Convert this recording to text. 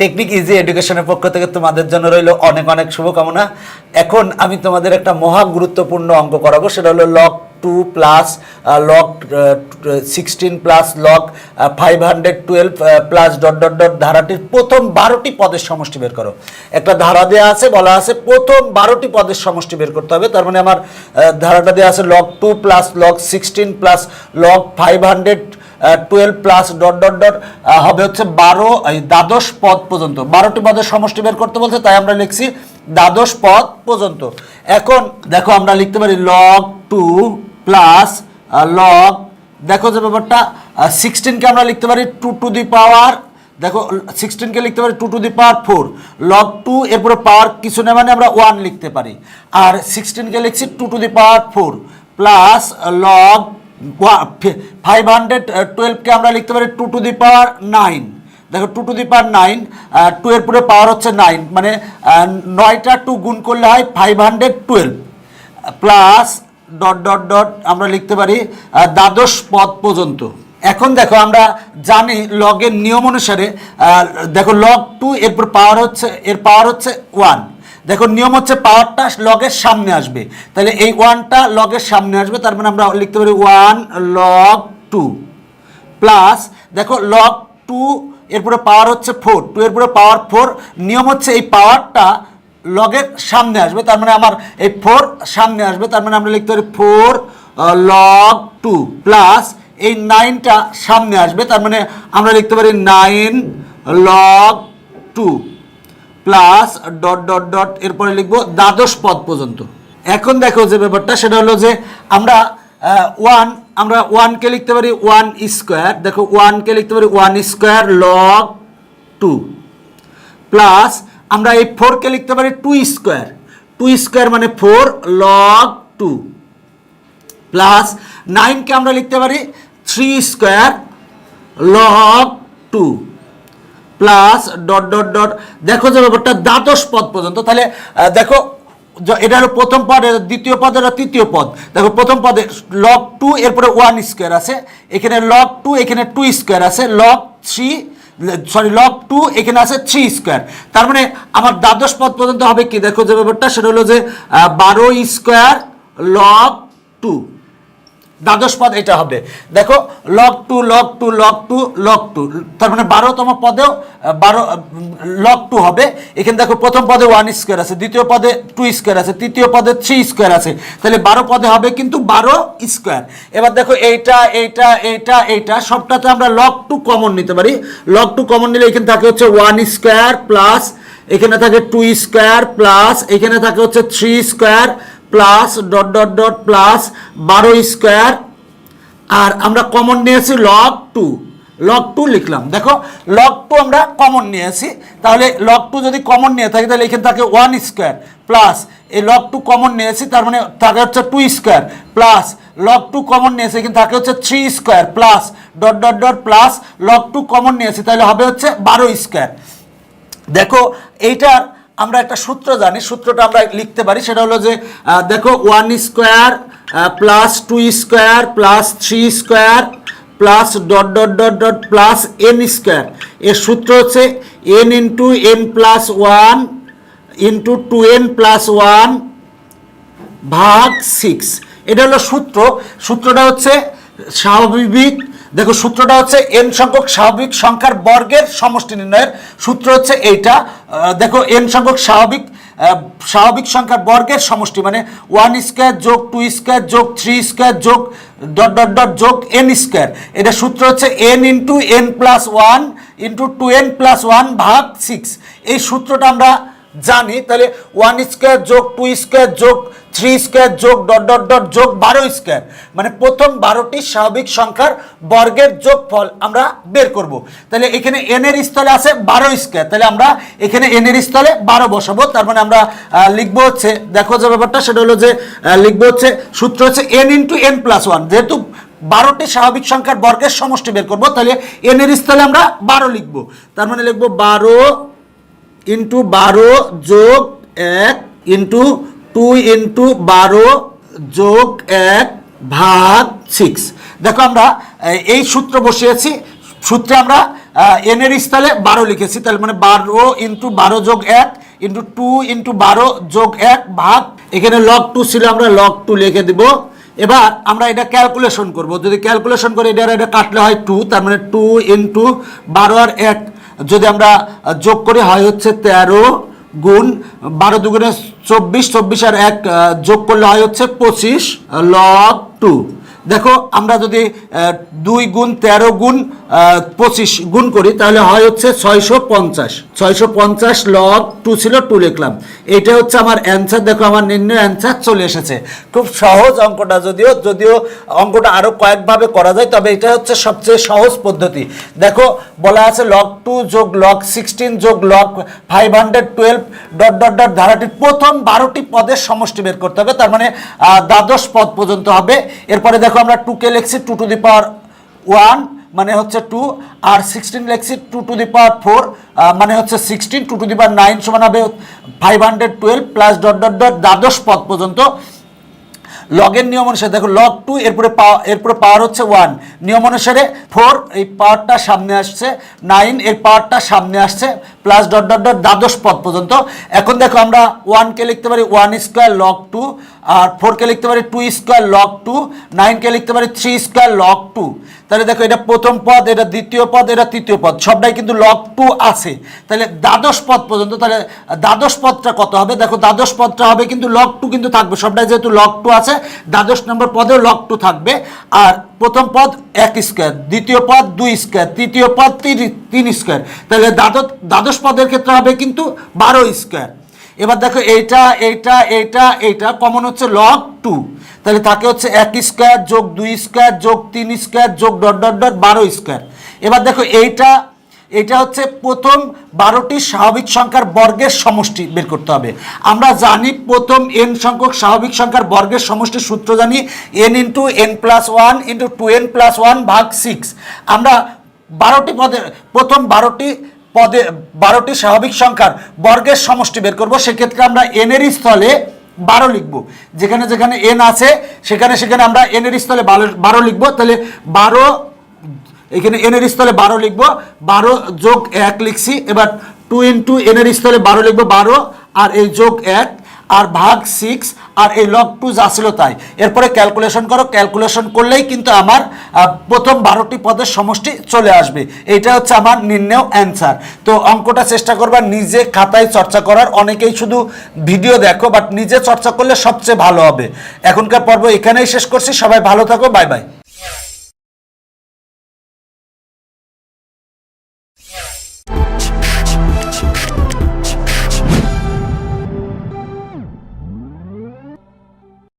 Technique easy এডুকেশনের পক্ষ থেকে তোমাদের জন্য রইল অনেক অনেক শুভকামনা। এখন আমি তোমাদের একটা মহা গুরুত্বপূর্ণ অঙ্ক করাবো, সেটা হলো log two plus log sixteen plus log five hundred twelve plus dot dot dot ধারাটির প্রথম বারোটি পদের সমষ্টি বের করো। একটা ধারা দেওয়া আছে, বলা আছে প্রথম বারোটি পদের সমষ্টি বের করতে হবে, তার মানে আমার ধারাটা দেওয়া আছে log two plus log sixteen plus log five hundred twelve plus dot dot dot হবে হচ্ছে বারো, এই দ্বাদশ পদ পর্যন্ত। বারোটি পদের সমষ্টি বের করতে বলছে, তাই আমরা লিখছি দ্বাদশ পদ পর্যন্ত। এখন দেখো আমরা লিখতে পারি লগ টু প্লাস লগ দেখো যে ব্যাপারটা সিক্সটিনকে আমরা লিখতে পারি টু টু দি পাওয়ার দেখো সিক্সটিনকে লিখতে পারি two to the power four log two এরপরে পাওয়ার কিছু না মানে আমরা ওয়ান লিখতে পারি। আর সিক্সটিনকে লিখছি two to the power four plus log five hundred টুয়েলভকে আমরা লিখতে পারি two to the power nine দেখো two to the power nine two এর পাওয়ার হচ্ছে নাইন মানে নয়টা টু গুণ করলে হয় five hundred twelve plus dot dot dot আমরা লিখতে পারি দ্বাদশ পদ পর্যন্ত। এখন দেখো, আমরা জানি লগের নিয়ম অনুসারে দেখো লগ টু এরপর পাওয়ার হচ্ছে, এর পাওয়ার হচ্ছে ওয়ান দেখো নিয়ম হচ্ছে পাওয়ারটা লগের সামনে আসবে। তাহলে এই ওয়ানটা লগের সামনে আসবে, তার মানে আমরা লিখতে পারি ওয়ান লগ টু প্লাস দেখো লগ টু এরপরে পাওয়ার হচ্ছে ফোর টু এরপরে পাওয়ার ফোর নিয়ম হচ্ছে এই পাওয়ারটা লগের সামনে আসবে, তার মানে আমার এই ফোর সামনে আসবে, তার মানে আমরা লিখতে পারি ফোর লগ টু প্লাস এই নাইনটা সামনে আসবে, তার মানে আমরা লিখতে পারি nine log two plus dot dot dot এরপরে লিখব দ্বাদশ পদ পর্যন্ত। এখন দেখো যে ব্যাপারটা, সেটা হলো যে আমরা ওয়ান আমরা ওয়ানকে লিখতে পারি ওয়ান স্কোয়ার দেখো ওয়ানকে লিখতে পারি one square log two plus আমরা এই ফোরকে লিখতে পারি টু স্কোয়ার টু স্কোয়ার মানে ফোর লগ টু প্লাস নাইনকে আমরা লিখতে পারি three square log two plus dot dot dot. দেখো যে ব্যাপারটা, দ্বাদশ পদ পর্যন্ত। তাহলে দেখো এটা হলো প্রথম পদ দ্বিতীয় পদ, এটা তৃতীয় পদ। দেখো, প্রথম পদে লগ টু এরপরে ওয়ান স্কোয়ার আছে। এখানে লগ টু এখানে টু স্কোয়ার আছে। Log three sorry log two এখানে আছে থ্রি স্কোয়ার তার মানে আমার দ্বাদশ পদ পর্যন্ত হবে কি? দেখো যে ব্যাপারটা, সেটা হলো যে বারো স্কোয়ার লগ টু দ্বাদশ পদ এটা হবে। দেখো log two log two log two log two তার মানে বারোতম পদেও বারো লগ টু হবে। এখানে দেখো, প্রথম পদে ওয়ান স্কোয়ার আছে, দ্বিতীয় পদে টু স্কোয়ার আছে, তৃতীয় পদে থ্রি স্কোয়ার আছে। তাহলে বারো পদে হবে কিন্তু বারো স্কোয়ার এবার দেখো, এইটা এইটা এইটা এইটা, সবটাতে আমরা লগ টু কমন নিতে পারি। লক টু কমন নিলে এখানে থাকে হচ্ছে ওয়ান স্কোয়ার প্লাস এখানে থাকে টু স্কোয়ার প্লাস এখানে থাকে হচ্ছে three square plus dot dot dot plus বারো স্কোয়ার। আর আমরা কমন নিয়েছি লগ টু লগ টু লিখলাম। দেখো লগ টু আমরা কমন নিয়েছি তাহলে লগ টু যদি কমন নিয়ে থাকি, তাহলে এখানে থাকে ওয়ান স্কোয়ার প্লাস এই লগ টু কমন নিয়েছি তার মানে থাকে হচ্ছে two square plus log two common নিয়েছি এখানে থাকে হচ্ছে three square plus dot dot dot plus log two common নিয়েছি তাহলে হবে হচ্ছে বারো স্কোয়ার দেখো, এইটার আমরা একটা সূত্র জানি, সূত্রটা আমরা লিখতে পারি, সেটা হলো যে দেখো one square plus two square plus three square plus dot dot dot dot plus n square এর সূত্র হচ্ছে n into n plus one into two n plus one ভাগ সিক্স এটা হলো সূত্র। সূত্রটা হচ্ছে স্বাভাবিক, দেখো, সূত্রটা হচ্ছে এন সংখ্যক স্বাভাবিক সংখ্যার বর্গের সমষ্টি নির্ণয়ের সূত্র হচ্ছে এইটা। দেখো এন সংখ্যক স্বাভাবিক স্বাভাবিক সংখ্যার বর্গের সমষ্টি মানে ওয়ান স্কোয়ার যোগ টু স্কোয়ার যোগ থ্রি স্কোয়ার যোগ ডট ডট ডট যোগ এন স্কোয়ার এটা সূত্র হচ্ছে n into n plus one into two n plus one ভাগ সিক্স এই সূত্রটা আমরা জানি, তাহলে ওয়ান স্কোয়ার যোগ টু স্কোয়ার যোগ থ্রি স্কোয়ার যোগ ডট ডট ডট যোগ বারো স্কোয়ার মানে প্রথম বারোটি স্বাভাবিক সংখ্যার বর্গের যোগফল আমরা বের করব। তাহলে এখানে এন এর স্থলে আছে বারো স্কোয়ার তাহলে আমরা এখানে এন এর স্থলে বারো বসাবো। তার মানে আমরা লিখব হচ্ছে, দেখো যে ব্যাপারটা, সেটা হলো যে লিখব হচ্ছে, সূত্র হচ্ছে n into n plus one যেহেতু বারোটি স্বাভাবিক সংখ্যার বর্গের সমষ্টি বের করব, তাহলে এন এর স্থলে আমরা বারো লিখব। তার মানে লিখব বারো ইন্টু বারো যোগ এক ইন্টু টু ইন্টু বারো যোগ এক ভাগ সিক্স দেখো আমরা এই- সূত্র বসিয়েছি। সূত্রে আমরা এন এর স্থলে বারো লিখেছি। তাহলে মানে বারো ইন্টু বারো যোগ এক ইন্টু টু ইন্টু বারো যোগ এক ভাগ। এখানে লগ টু ছিল, আমরা লগ টু লিখে দিব। এবার আমরা এটা ক্যালকুলেশন করব। যদি ক্যালকুলেশন করে এটা এটা কাটলে হয় টু তার মানে টু ইন্টু বারো আর এক যদি আমরা যোগ করি, হয় হচ্ছে তেরো গুণ বারো দুগুণে চব্বিশ চব্বিশ আর এক যোগ করলে হয় হচ্ছে পঁচিশ লগ টু দেখো, আমরা যদি দুই গুণ তেরো গুণ পঁচিশ গুণ করি, তাহলে হয় হচ্ছে ছয়শো পঞ্চাশ। ছয়শো পঞ্চাশ লগ টু ছিল টু লিখলাম। এটা হচ্ছে আমার অ্যান্সার দেখো আমার নির্ণয় অ্যান্সার চলে এসেছে। খুব সহজ অঙ্কটা যদিও যদিও অঙ্কটা আরও কয়েকভাবে করা যায়, তবে এটা হচ্ছে সবচেয়ে সহজ পদ্ধতি। দেখো, বলা আছে লগ টু যোগ লগ সিক্সটিন যোগ log five hundred twelve dot dot dot ধারাটির প্রথম বারোটি পদের সমষ্টি বের করতে হবে, তার মানে দ্বাদশ পদ পর্যন্ত হবে। এরপরে দেখো আমরা টুকে লিখছি two to the power one মানে হচ্ছে টু আর সিক্সটিন লিখছি two to the power four মানে হচ্ছে sixteen two to the power nine সমান হবে five hundred twelve plus dot dot dot দ্বাদশ পদ পর্যন্ত। লগের নিয়ম অনুসারে, দেখো লগ টু এরপরে পাওয়ার এরপরে পাওয়ার হচ্ছে ওয়ান নিয়ম অনুসারে ফোর এই পাওয়ারটা সামনে আসছে নাইন এর পাওয়ারটা সামনে আসছে প্লাস ডট ডট ডট দ্বাদশ পদ পর্যন্ত। এখন দেখো, আমরা ওয়ানকে লিখতে পারি ওয়ান স্কোয়ার লগ টু আর ফোরকে লিখতে পারি টু স্কোয়ার লগ টু নাইনকে লিখতে পারি থ্রি স্কোয়ার লগ টু তাহলে দেখো, এটা প্রথম পদ, এটা দ্বিতীয় পদ, এটা তৃতীয় পদ, সবটাই কিন্তু লগ টু আছে। তাহলে দ্বাদশ পদ পর্যন্ত, তাহলে দ্বাদশ পদটা কত হবে? দেখো, দ্বাদশ পদটা হবে কিন্তু লগ টু কিন্তু থাকবে, সবটাই যেহেতু লগ টু আছে, দ্বাদশ নম্বর পদেও লগ টু থাকবে। আর প্রথম পদ এক স্কোয়ার দ্বিতীয় পদ দুই স্কোয়ার তৃতীয় পদ তিন তিন স্কোয়ার তাহলে দ্বাদশ দ্বাদশ পদের ক্ষেত্রে হবে কিন্তু বারো স্কোয়ার এবার দেখো এইটা এইটা এইটা এইটা কমন হচ্ছে লগ টু তাহলে তাকে হচ্ছে এক স্কোয়ার যোগ দুই স্কোয়ার যোগ তিন স্কোয়ার যোগ ডট ডট ডট বারো স্কোয়ার এবার দেখো এইটা এটা হচ্ছে প্রথম বারোটি স্বাভাবিক সংখ্যার বর্গের সমষ্টি বের করতে হবে। আমরা জানি প্রথম এন সংখ্যক স্বাভাবিক সংখ্যার বর্গের সমষ্টির সূত্র জানি n into n plus one into two n plus one ভাগ সিক্স আমরা বারোটি পদে, প্রথম বারোটি পদে বারোটি স্বাভাবিক সংখ্যার বর্গের সমষ্টি বের করব, সেক্ষেত্রে আমরা এনের স্থলে বারো লিখব। যেখানে যেখানে এন আছে, সেখানে সেখানে আমরা এনের স্থলে বারো বারো লিখব। তাহলে বারো, এখানে এনের স্থলে বারো লিখব, বারো যোগ এক লিখছি, এবার টু ইন্টু এনের স্থলে বারো লিখব, বারো, আর এই যোগ এক আর ভাগ সিক্স আর এই লগ টু যা ছিল তাই। এরপরে ক্যালকুলেশন করো ক্যালকুলেশন করলেই কিন্তু আমার প্রথম বারোটি পদের সমষ্টি চলে আসবে। এইটা হচ্ছে আমার নির্ণয় অ্যান্সার তো অঙ্কটা চেষ্টা করবা নিজে খাতায় চর্চা করার। অনেকেই শুধু ভিডিও দেখো বাট নিজে চর্চা করলে সবচেয়ে ভালো হবে। এখনকার পর্ব এখানেই শেষ করছি। সবাই ভালো থাকো বাই বাই